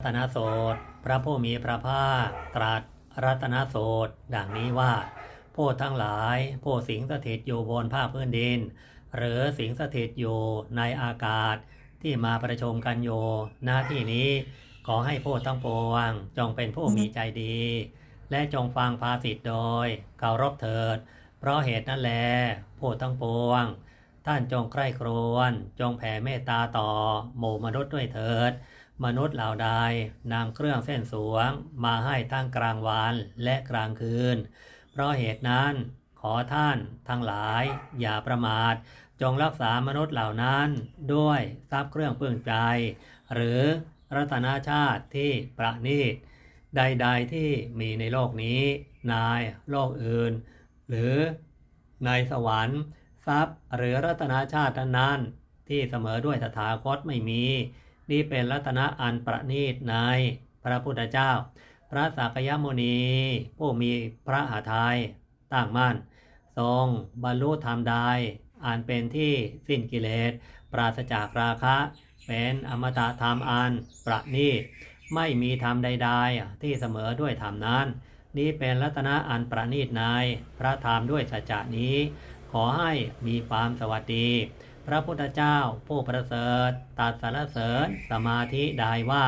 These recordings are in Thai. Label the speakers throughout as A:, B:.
A: รัตนโสตพระผู้มีพระภาคตรัสรัตนโสตดังนี้ว่าผู้ทั้งหลายผู้สิงสถิตอยู่บนภาคพื้นดิน หรือสิงสถิตอยู่ในอากาศที่มาประชุมกันอยู่หน้าที่นี้ ขอให้ผู้ทั้งปวงจงเป็นผู้มีใจดี และจงฟังภาสิทธิ์โดยเคารพเถิด เพราะเหตุนั้นแลผู้ทั้งปวง ท่านจงใคร่ครวญจงแผ่เมตตาต่อหมู่มนุษย์ด้วยเถิด มนุษย์เหล่าใดนำเครื่องเส้นสวงมาให้ทั้งกลางวันและกลางคืน เพราะเหตุนั้นขอท่านทั้งหลายอย่าประมาท จงรักษามนุษย์เหล่านั้นด้วยทรัพย์เครื่องปลื้มใจ หรือรัตนาชาติที่ประณีตใดๆที่มีในโลกนี้ในโลกอื่น หรือในสวรรค์ทรัพย์หรือรัตนาชาตินั้นที่เสมอด้วยตถาคตไม่มี นี่เป็นรัตนะอันประณีตในพระพุทธเจ้า พระสักยมุนี ผู้มีพระหาทัยตั้งมั่น ทรงบรรลุธรรมใดอันเป็นที่สิ้นกิเลส ปราศจากราคะ เป็นอมตะธรรมอันประณีตไม่มีธรรมใดๆ ที่เสมอด้วยธรรมนั้น นี้เป็นรัตนะอันประณีตในพระธรรมด้วยสัจจะนี้ ขอให้มีความสวัสดี พระพุทธเจ้าผู้ประเสริฐตัดสรรเสริญสมาธิใดว่า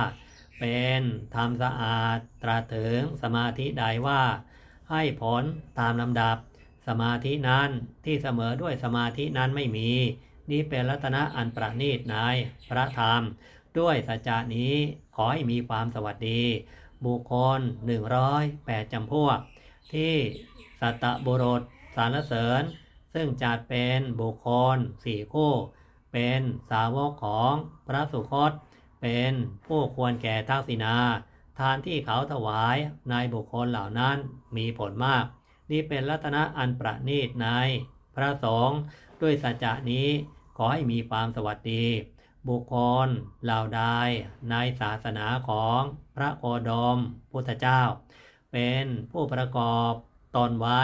A: เป็นธรรมสะอาดตรัสถึงสมาธิใดว่า ให้ผลตามลำดับ สมาธินั้นที่เสมอด้วยสมาธินั้นไม่มี นี้เป็นรัตนะอันประณีตในพระธรรม ด้วยสัจจานี้ขอให้มีความสวัสดี บุคคล108จำพวก ที่สัตตบุรุษสารเสริญ ซึ่งจัดเป็นบุคคลสี่คู่ เป็นสาวกของพระสุคต เป็นผู้ควรแก่ทักษิณาทานที่เขาถวายในบุคคลเหล่านั้นมีผลมาก นี่เป็นรัตนะอันประณีตในพระสงฆ์ด้วยสัจจะนี้ขอให้มีความสวัสดี บุคคลเหล่าใดในศาสนาของพระโคดมพุทธเจ้า เป็นผู้ประกอบตนไว้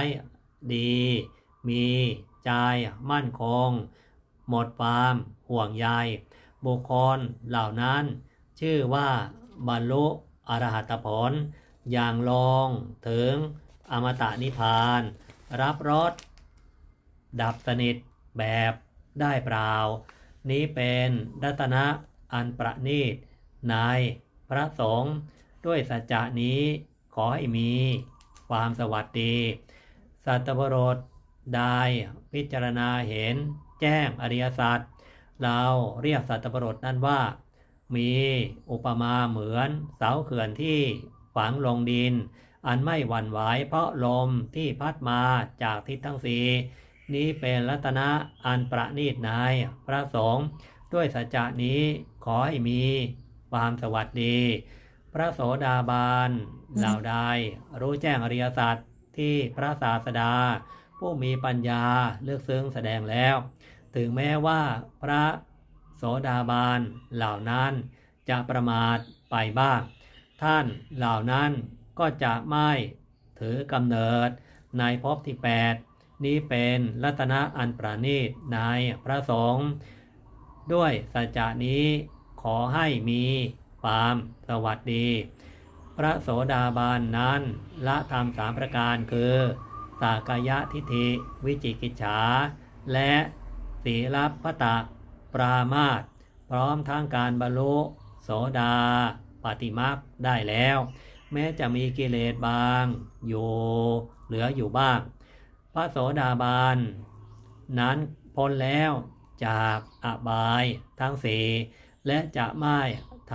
A: ดี มีใจมั่นคง หมดความห่วงใยบุคคลเหล่านั้น ชื่อว่าบรรลุอรหัตผล อย่างลงถึงอมตะนิพพาน รับรสดับสนิทแบบได้เปล่า นี้เป็นรัตนะอันประณีตในพระสงฆ์ด้วยสัจจะนี้ขอให้มีความสวัสดี สัตวรส ได้พิจารณาเห็นแจ้งอริยสัจเราเรียกสัตวรสนั้นว่า มีอุปมาเหมือนเสาเขื่อนที่ฝังลงดิน อันไม่หวั่นไหวเพราะลมที่พัดมาจากทิศทั้งสีนี้เป็นรัตนะอันประณีตนายพระสงฆ์ด้วยสัจจะนี้ขอให้มีความสวัสดี พระโสดาบันเหล่าใดรู้แจ้งอริยสัจที่พระศาสดา ผู้มีปัญญาเลือกซึ้งแสดงแล้ว ถึงแม้ว่าพระโสดาบันเหล่านั้นจะประมาทไปบ้าง ท่านเหล่านั้นก็จะไม่ถือกำเนิดในภพที่ 8 นี้เป็นรัตนะอันประณีตในพระสงฆ์ด้วยสัจจานี้ขอให้มีความสวัสดี พระโสดาบันนั้นละธรรมสามประการคือ สากายะทิฏฐิวิจิกิจฉา และสีลพตะปรามาตพร้อมทั้งการบรรลุโสดาปฏิมักได้แล้ว แม้จะมีกิเลสบางอยู่เหลืออยู่บ้าง พระโสดาบันนั้นพ้นแล้วจากอบายทั้งสี่และจะไม่ท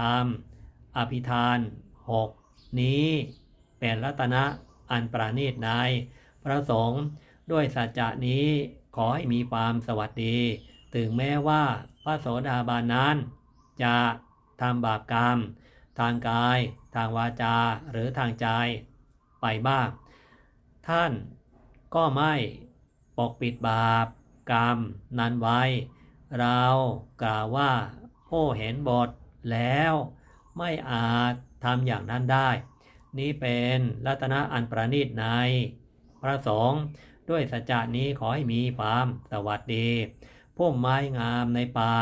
A: ำอภิธานหกนี้เป็นรัตนะอันประณีตใน พระสงฆ์ด้วยสัจจะนี้ขอให้มีความสวัสดี ถึงแม้ว่าพระโสดาบันนั้น จะทำบาปกรรม ทางกาย ทางวาจาหรือทางใจไปบ้าง ท่านก็ไม่ปกปิดบาปกรรมนั้นไว้ เรากล่าวว่าผู้เห็นบทแล้วไม่อาจทำอย่างนั้นได้ นี้เป็นรัตนะอันประณีตใน พระสงฆ์ด้วยสัจจานี้ขอให้มีความสวัสดีพุ่มไม้งามในป่า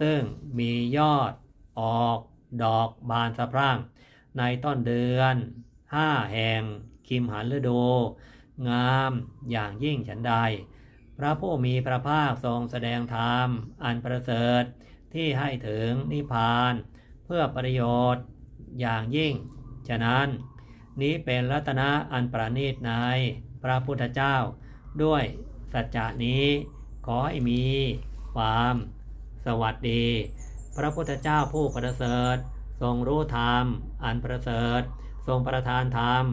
A: ซึ่งมียอดออกดอกบานสะพรั่ง ในต้นเดือนห้าแห่งคิมหันฤดู งามอย่างยิ่งฉันใด พระผู้มีพระภาคทรงแสดงธรรม อันประเสริฐที่ให้ถึงนิพพาน เพื่อประโยชน์อย่างยิ่ง ฉะนั้น นี้เป็นรัตนะอันประณีตใน พระพุทธเจ้า ด้วยสัจจะนี้ ขอให้มีความ สวัสดี พระพุทธเจ้าผู้ประเสริฐ ทรงรู้ธรรม อันประเสริฐ ทรงประทานธรรม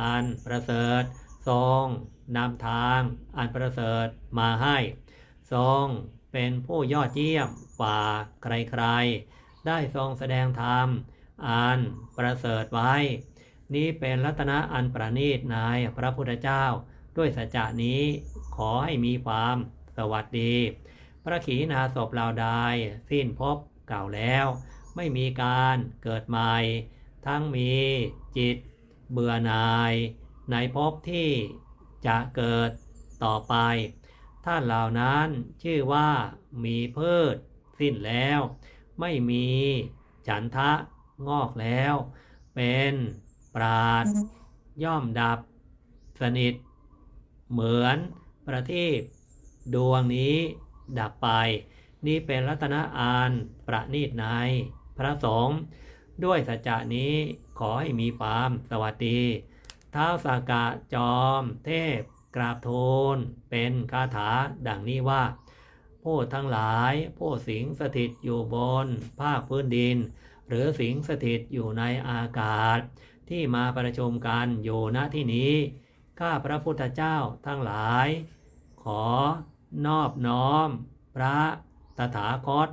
A: อันประเสริฐ ทรงนำทางอันประเสริฐมาให้ ทรงเป็นผู้ยอดเยี่ยมกว่าใครๆ ได้ทรงแสดงธรรม อันประเสริฐไว้ นี้เป็นรัตนะอันประณีตในพระพุทธเจ้า ด้วยสัจจะนี้ขอให้มีความสวัสดี พระขีณาสพเหล่าใดสิ้นภพเก่าแล้ว ไม่มีการเกิดใหม่ ทั้งมีจิตเบื่อหน่ายในภพที่จะเกิดต่อไปท่านเหล่านั้นชื่อว่ามีพืชสิ้นแล้ว ไม่มีฉันทะงอกแล้ว เป็น ปราดย่อมดับ สนิท เหมือนประทีปดวงนี้ดับไป นี่เป็นรัตนอานประณีตในพระสงฆ์ด้วยสัจจะนี้ขอให้มีความสวัสดีท้าวสากะจอม เทพ กราบทูลเป็นคาถาดังนี้ว่าผู้ทั้งหลายผู้สิงสถิตอยู่บน ภาคพื้นดิน หรือสิงสถิตอยู่ในอากาศ ที่มาประชุมกันอยู่ณที่นี้ ข้าพระพุทธเจ้าทั้งหลาย ขอนอบน้อม พระตถาคต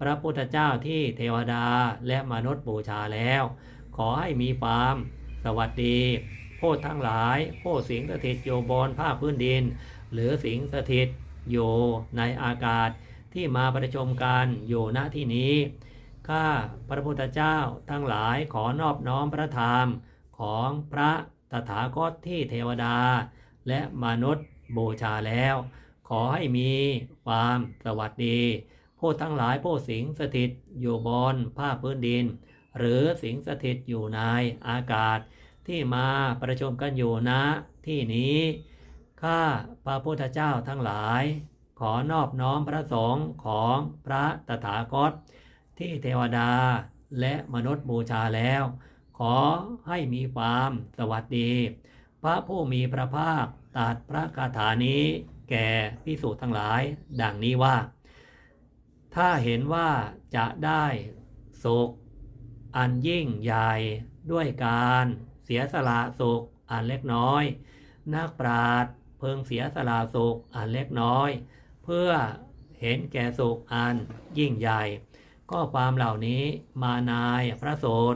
A: พระพุทธเจ้าที่เทวดาและมนุษย์บูชาแล้ว ขอให้มีความ สวัสดีผู้ทั้งหลายผู้สิงสถิตอยู่บนภาคพื้นดิน หรือสิงสถิตอยู่ในอากาศที่มาประชุมกันอยู่ณที่นี้ ข้าพระพุทธเจ้าทั้งหลายขอนอบน้อมพระธรรมของพระตถาคตที่เทวดา และมนุษย์บูชาแล้ว ขอให้มีความสวัสดีผู้ทั้งหลายผู้สิงสถิตอยู่บนภาคพื้นดิน หรือสิงสถิตอยู่ในอากาศ ที่มาประชุมกันอยู่ณที่นี้ข้าพระพุทธเจ้าทั้งหลาย ขอนอบน้อมพระสงฆ์ของพระตถาคต ที่เทวดาและมนุษย์บูชาแล้ว ขอให้มีความสวัสดี พระผู้มีพระภาคตรัสพระคาถานี้แก่พิสูจน์ทั้งหลาย ดังนี้ว่า ถ้าเห็นว่าจะได้สุขอันยิ่งใหญ่ด้วยการเสียสละสุขอันเล็กน้อย นักปราชญ์เพึงเสียสละสุขอันเล็กน้อย เพื่อเห็นแก่สุขอันยิ่งใหญ่ ก็ความเหล่านี้มานายพระโสด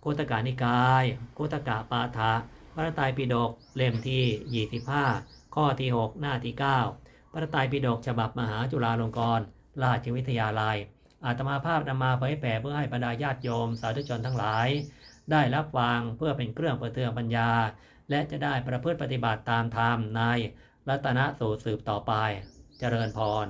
A: โคตกานิกาย โคตกะปาฐะพระไตรปิฎกเล่มที่ 25 ข้อที่ 6 หน้าที่ 9 พระไตรปิฎกฉบับมหาจุฬาลงกรณราชวิทยาลัย อาตมาภาพนำมาเผยแผ่เพื่อให้บรรดาญาติโยมสาธุชนทั้งหลาย ได้รับฟังเพื่อเป็นเครื่องประเทืองปัญญา และจะได้ประพฤติปฏิบัติตามธรรมในรัตนสูตรสืบต่อไป เจริญพร